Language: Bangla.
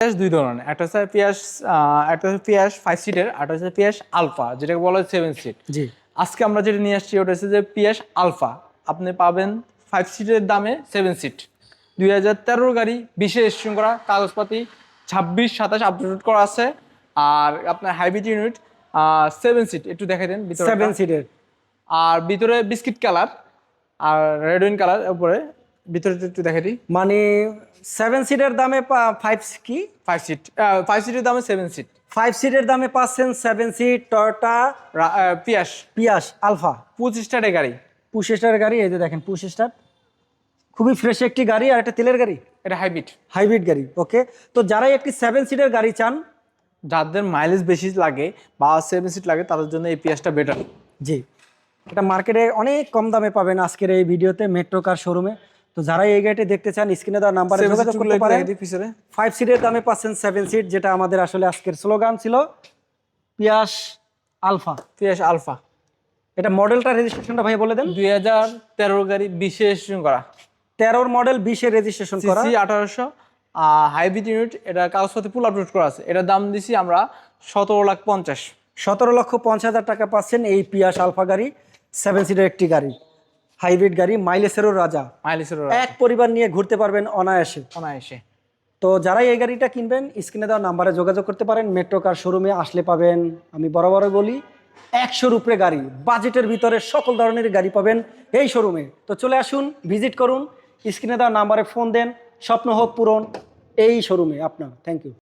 পিয়াস দুই ধরনের একটা হচ্ছে পিয়াস একটা হচ্ছে পিয়াস ফাইভ সিটের একটা হচ্ছে পিয়াস আলফা যেটাকে বলা হয় সেভেন সিট জি। আজকে আমরা যেটা নিয়ে আসছি ওটা হচ্ছে যে পিয়াস আলফা আপনি পাবেন ফাইভ সিটের দামে সেভেন সিট দুই হাজার তেরোর গাড়ি বিশে রেজিস্ট্রেশন করা কাগজপাতি ছাব্বিশ সাতাশ আপডেট করা আছে। আর আপনার হাইব্রিড ইউনিট সেভেন সিট একটু দেখে দেন সেভেন সিটের আর ভিতরে বিস্কিট কালার আর রেড কালার উপরে ভিতরে একটু দেখাই দিই। মানে সেভেন সিটের দামে ফাইভ কি? ফাইভ সিট ফাইভ সিটের দামে সেভেন সিট ফাইভ সিটের দামে পাচ্ছেন seven seat Toyota Prius Prius Alpha পঁচিশ স্টারের গাড়ি। পুশ স্টার গাড়ি এই যে দেখেন পুশ স্টার খুবই ফ্রেশ একটি গাড়ি আর একটা তেলের গাড়ি। এটা হাইব্রিড হাইব্রিড গাড়ি ওকে তো যারাই একটি সেভেন সিটের গাড়ি চান যাদের মাইলেজ বেশি লাগে বা সেভেন সিট লাগে তাদের জন্য এই পিয়াসটা বেটার জি। এটা মার্কেটে অনেক কম দামে পাবেন আজকের এই ভিডিওতে মেট্রো কার শোরুমে তো যারা এই গাড়িটি দেখতে চান স্ক্রিনে দেওয়া নাম্বারে যোগাযোগ করতে পারেন। ফাইভ সিটের দামে পাচ্ছেন সেভেন সিট যেটা আমাদের আসলে আজকের স্লোগান ছিল পিয়াস আলফা। পিয়াস আলফা। এটা মডেলটা রেজিস্ট্রেশনটা ভাই বলে দেন। দুই হাজার তেরোর গাড়ি বিশে রেজিস্ট্রেশন করা। তেরোর মডেল বিশে রেজিস্ট্রেশন করা। আঠারোশো হাইব্রিড ইউনিট এটা কাগজপত্রে পুল আপলোড করা আছে। এটার দাম দিছি আমরা সতেরো লাখ পঞ্চাশ। সতেরো লক্ষ পঞ্চাশ হাজার টাকা পাচ্ছেন এই পিয়াস আলফা গাড়ি সেভেন সিটের একটি গাড়ি। হাইব্রিড গাড়ি মাইলেসেরও রাজা। মাইলেজের এক পরিবার নিয়ে ঘুরতে পারবেন অনায়াসে। অনায়াসে। তো যারাই এই গাড়িটা কিনবেন স্ক্রিনে দেওয়া নাম্বারে যোগাযোগ করতে পারেন মেট্রো কার শোরুমে আসলে পাবেন। আমি বরাবরই বলি একশোর উপরে গাড়ি বাজেটের ভিতরে সকল ধরনের গাড়ি পাবেন এই শোরুমে। তো চলে আসুন ভিজিট করুন স্ক্রিনে দেওয়া নাম্বারে ফোন দেন স্বপ্ন হোক পূরণ এই শোরুমে আপনার। Thank you